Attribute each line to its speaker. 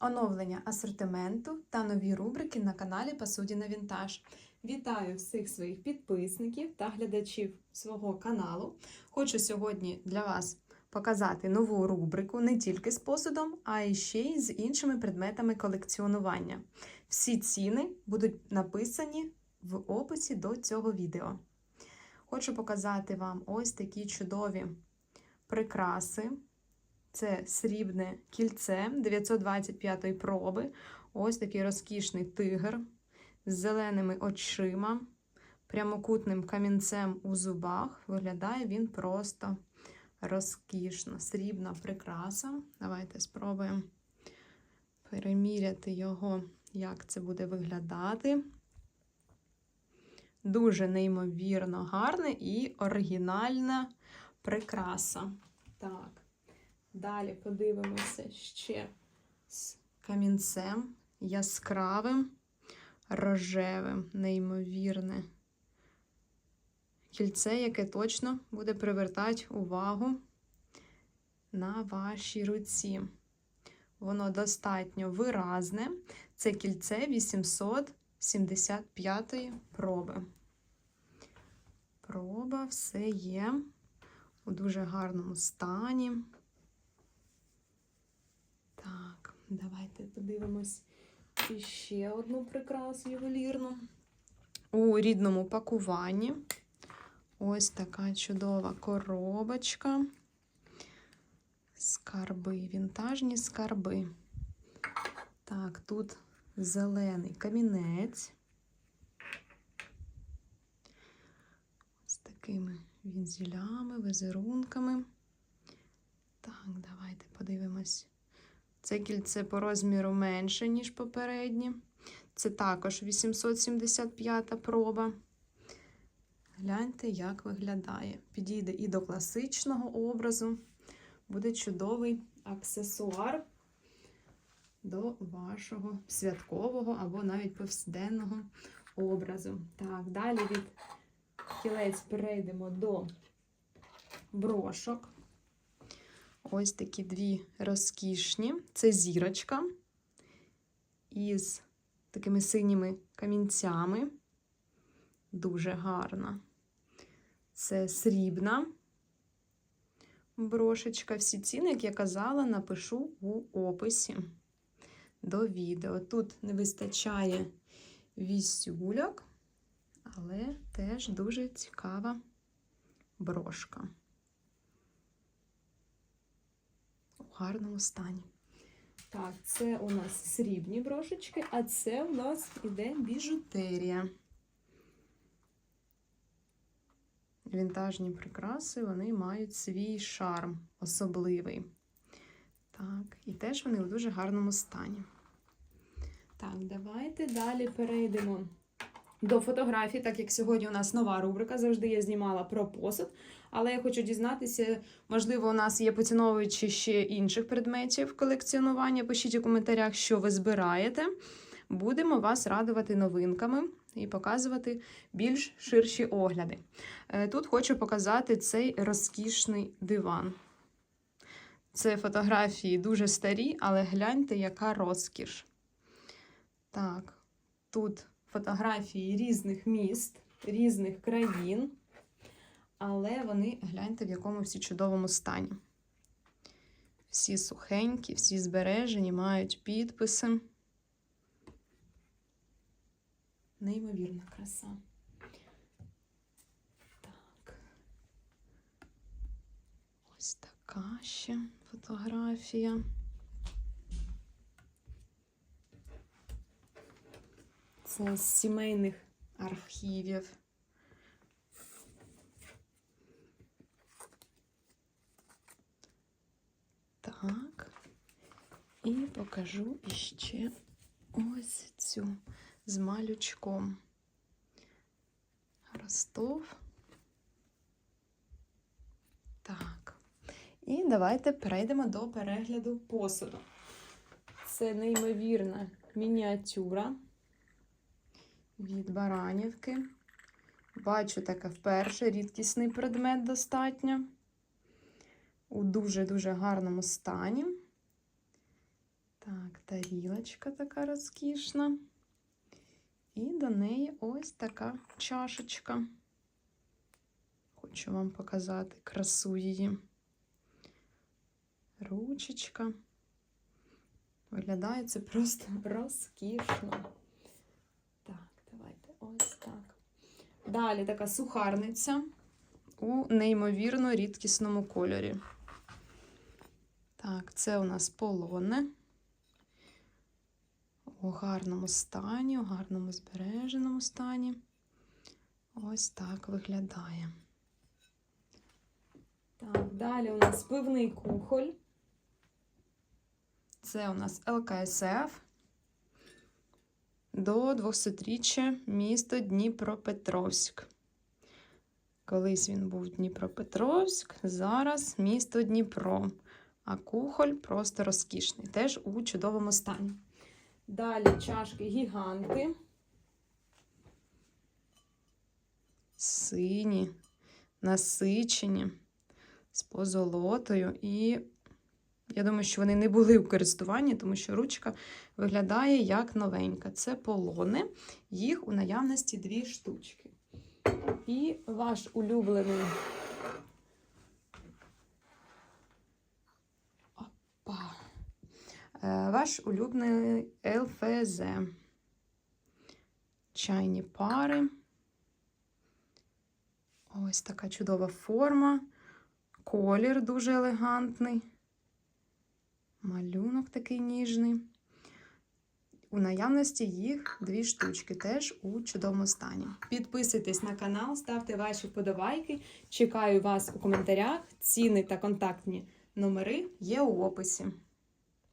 Speaker 1: оновлення асортименту та нові рубрики на каналі Посудіна Вінтаж. Вітаю всіх своїх підписників та глядачів свого каналу. Хочу сьогодні для вас показати нову рубрику не тільки з посудом, а й ще й з іншими предметами колекціонування. Всі ціни будуть написані в описі до цього відео. Хочу показати вам ось такі чудові прикраси. Це срібне кільце 925 проби. Ось такий розкішний тигр з зеленими очима, прямокутним камінцем у зубах. Виглядає він просто розкішно. Срібна прикраса. Давайте спробуємо переміряти його, як це буде виглядати. Дуже неймовірно гарне і оригінальна прикраса. Так. Далі подивимося ще з камінцем яскравим, рожевим, неймовірне кільце, яке точно буде привертати увагу на вашій руці. Воно достатньо виразне. Це кільце 875 проби. Проба все є у дуже гарному стані. Так, давайте подивимось ще одну прикрасу ювелірну. У рідному пакуванні. Ось така чудова коробочка. Скарби, вінтажні скарби. Так, тут зелений камінець. З такими вінзілями, візерунками. Так, давайте подивимось. Це кільце по розміру менше, ніж попереднє. Це також 875 проба. Гляньте, як виглядає. Підійде і до класичного образу. Буде чудовий аксесуар до вашого святкового або навіть повсякденного образу. Так, далі від кілець перейдемо до брошок. Ось такі дві розкішні. Це зірочка із такими синіми камінцями. Дуже гарна. Це срібна брошечка. Всі ціни, як я казала, напишу у описі до відео. Тут не вистачає вісюльок, але теж дуже цікава брошка. У гарному стані. Так, це у нас срібні брошечки, а це у нас іде біжутерія. Вінтажні прикраси, вони мають свій шарм особливий. Так, і теж вони у дуже гарному стані. Так, давайте далі перейдемо до фотографій, так як сьогодні у нас нова рубрика, завжди я знімала про посуд. Але я хочу дізнатися, можливо, у нас є поціновувачі ще інших предметів колекціонування. Пишіть у коментарях, що ви збираєте. Будемо вас радувати новинками і показувати більш ширші огляди. Е, Тут хочу показати цей розкішний диван. Це фотографії дуже старі, але гляньте, яка розкіш. Так, тут фотографії різних міст, різних країн, але вони гляньте, в якому всі чудовому стані. Всі сухенькі, всі збережені, мають підписи. Неймовірна краса. Так. Ось така ще фотографія. З сімейних архівів. Так. І покажу іще ось цю з малючком. Ростов. Так. І давайте перейдемо до перегляду посуду. Це неймовірна мініатюра від Баранівки. Бачу таке вперше рідкісний предмет достатньо. У дуже-дуже гарному стані. Так, тарілочка така розкішна. І до неї ось така чашечка. Хочу вам показати красу її. Ручечка. Виглядає це просто розкішно. Так, давайте ось так. Далі така сухарниця у неймовірно рідкісному кольорі. Так, це у нас полоне. У гарному стані, у гарному збереженому стані. Ось так виглядає. Так, далі у нас пивний кухоль. Це у нас ЛКСФ до 200-річчя місто Дніпропетровськ. Колись він був Дніпропетровськ, зараз місто Дніпро. А кухоль просто розкішний, теж у чудовому стані. Далі чашки гіганти. Сині, насичені, з позолотою. І я думаю, що вони не були в користуванні, тому що ручка виглядає як новенька. Це полони, їх у наявності дві штучки. І ваш улюблений. Опа. Е, Ваш улюблений ЛФЗ. Чайні пари. Ось така чудова форма. Колір дуже елегантний. Малюнок такий ніжний. У наявності їх дві штучки, теж у чудовому стані. Підписуйтесь на канал, ставте ваші вподобайки. Чекаю вас у коментарях. Ціни та контактні номери є у описі.